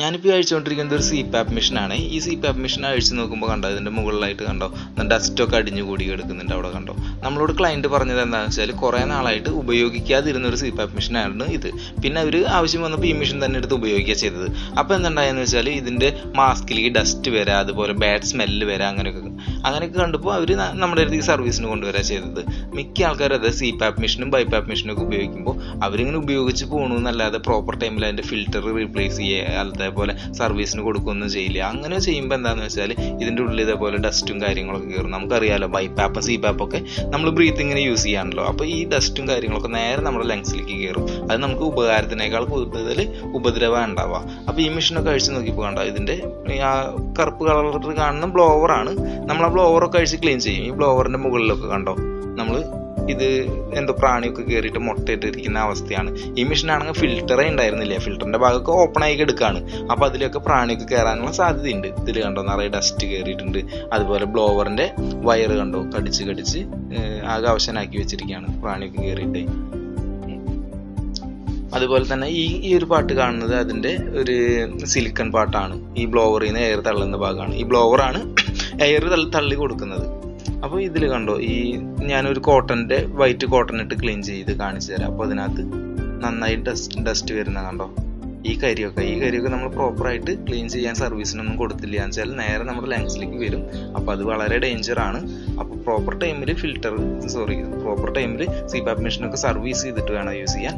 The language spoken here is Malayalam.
ഞാനിപ്പോൾ അഴിച്ചുകൊണ്ടിരിക്കുന്നത് ഒരു സി പാപ്പ് മെഷീനാണ് ഈ സി പാപ്പ് മെഷീൻ അഴിച്ച് നോക്കുമ്പോൾ കണ്ടോ ഇതിന്റെ മുകളിലായിട്ട് കണ്ടോ ഡസ്റ്റൊക്കെ അടിഞ്ഞു കൂടി കിടക്കുന്നുണ്ട് അവിടെ കണ്ടോ. നമ്മളോട് ക്ലയന്റ് പറഞ്ഞത് എന്താണെന്ന് വെച്ചാൽ കുറേ നാളായിട്ട് ഉപയോഗിക്കാതിരുന്ന ഒരു സി പാപ്പ് മെഷീനായിരുന്നു ഇത്. പിന്നെ അവർ ആവശ്യം വന്നപ്പോൾ ഈ മെഷീൻ തന്നെ എടുത്ത് ഉപയോഗിക്കുക ചെയ്തത്. അപ്പോൾ എന്തുണ്ടായെന്ന് വെച്ചാൽ ഇതിന്റെ മാസ്കിലേക്ക് ഡസ്റ്റ് വരാം അതുപോലെ ബാഡ് സ്മെല്ല് വരാം അങ്ങനെയൊക്കെ അങ്ങനെയൊക്കെ കണ്ടപ്പോൾ അവർ നമ്മുടെ അടുത്തേക്ക് സർവീസിന് കൊണ്ടുവരാൻ ചെയ്തത്. മിക്ക ആൾക്കാരും അതായത് സി പാപ്പ് മെഷീനും ബൈ പാപ്പ് മെഷീനും ഒക്കെ ഉപയോഗിക്കുമ്പോൾ അവരിങ്ങനെ ഉപയോഗിച്ച് പോകണു എന്നല്ലാതെ പ്രോപ്പർ ടൈമിൽ അതിന്റെ ഫിൽറ്റർ റീപ്ലേസ് ചെയ്യുക അതേപോലെ സർവീസിന് കൊടുക്കുകയൊന്നും ചെയ്യില്ല. അങ്ങനെ ചെയ്യുമ്പോൾ എന്താണെന്ന് വെച്ചാൽ ഇതിന്റെ ഉള്ളിൽ ഇതേപോലെ ഡസ്റ്റും കാര്യങ്ങളൊക്കെ കയറും നമുക്കറിയാലോ ബൈ പാപ്പും സി പാപ്പൊക്കെ നമ്മൾ ബ്രീത്തിങ്ങിന് യൂസ് ചെയ്യാണല്ലോ. അപ്പോൾ ഈ ഡസ്റ്റും കാര്യങ്ങളൊക്കെ നേരെ നമ്മുടെ ലങ്സിലേക്ക് കയറും അത് നമുക്ക് ഉപകാരത്തിനേക്കാൾ കൂടുതൽ ഉപദ്രവം ഉണ്ടാവുക അപ്പോൾ ഈ മെഷീനൊക്കെ അഴിച്ച് നോക്കിയപ്പോൾ കണ്ടോ ഇതിന്റെ ആ കറുപ്പ് കളറിൽ കാണുന്ന ബ്ലോവറാണ് നമ്മൾ ആ ബ്ലോവറൊക്കെ അഴിച്ച് ക്ലീൻ ചെയ്യും. ഈ ബ്ലോവറിന്റെ മുകളിലൊക്കെ കണ്ടോ? നമ്മൾ ഇത് എന്തോ പ്രാണിയൊക്കെ കയറിയിട്ട് മുട്ടയിട്ടിരിക്കുന്ന അവസ്ഥയാണ്. ഈ മെഷീനാണെങ്കിൽ ഫിൽറ്ററേ ഉണ്ടായിരുന്നില്ല? ഫിൽറ്ററിന്റെ ഭാഗമൊക്കെ ഓപ്പൺ ആയി എടുക്കാണ് അപ്പോൾ അതിലൊക്കെ പ്രാണിയൊക്കെ കയറാനുള്ള സാധ്യതയുണ്ട്. ഇതിൽ കണ്ടോ? നിറയെ ഡസ്റ്റ് കയറിയിട്ടുണ്ട് അതുപോലെ ബ്ലോവറിന്റെ വയർ കണ്ടോ? കടിച്ച് കടിച്ച് ആകെ അവശനാക്കി വെച്ചിരിക്കുകയാണ് പ്രാണിയൊക്കെ കയറിയിട്ട് അതുപോലെ തന്നെ ഈ ഈ ഒരു പാട്ട് കാണുന്നത് അതിന്റെ ഒരു സിലിക്കൺ പാട്ടാണ് ഈ ബ്ലോവറിൽ നിന്ന് എയർ തള്ളുന്ന ഭാഗമാണ്. ഈ ബ്ലോവറാണ് എയർ തള്ളി കൊടുക്കുന്നത്. അപ്പോൾ ഇതിൽ കണ്ടോ ഈ ഞാനൊരു കോട്ടന്റെ വൈറ്റ് കോട്ടൺ ഇട്ട് ക്ലീൻ ചെയ്ത് കാണിച്ചു തരാം. അപ്പോൾ അതിനകത്ത് നന്നായി ഡസ്റ്റ് ഡസ്റ്റ് വരുന്ന കണ്ടോ ഈ കരിയൊക്കെ. ഈ കരിയൊക്കെ നമ്മൾ പ്രോപ്പറായിട്ട് ക്ലീൻ ചെയ്യാൻ സർവീസിനൊന്നും കൊടുത്തില്ല. എന്ന് വെച്ചാൽ നേരെ നമ്മുടെ ലങ്സിലേക്ക് വരും. അപ്പോൾ അത് വളരെ ഡേഞ്ചർ ആണ്. അപ്പോൾ പ്രോപ്പർ ടൈമിൽ ഫിൽറ്റർ സോറി പ്രോപ്പർ ടൈമിൽ സി പാപ്പ് മെഷീനൊക്കെ സർവീസ് ചെയ്തിട്ട് വേണം യൂസ് ചെയ്യാൻ.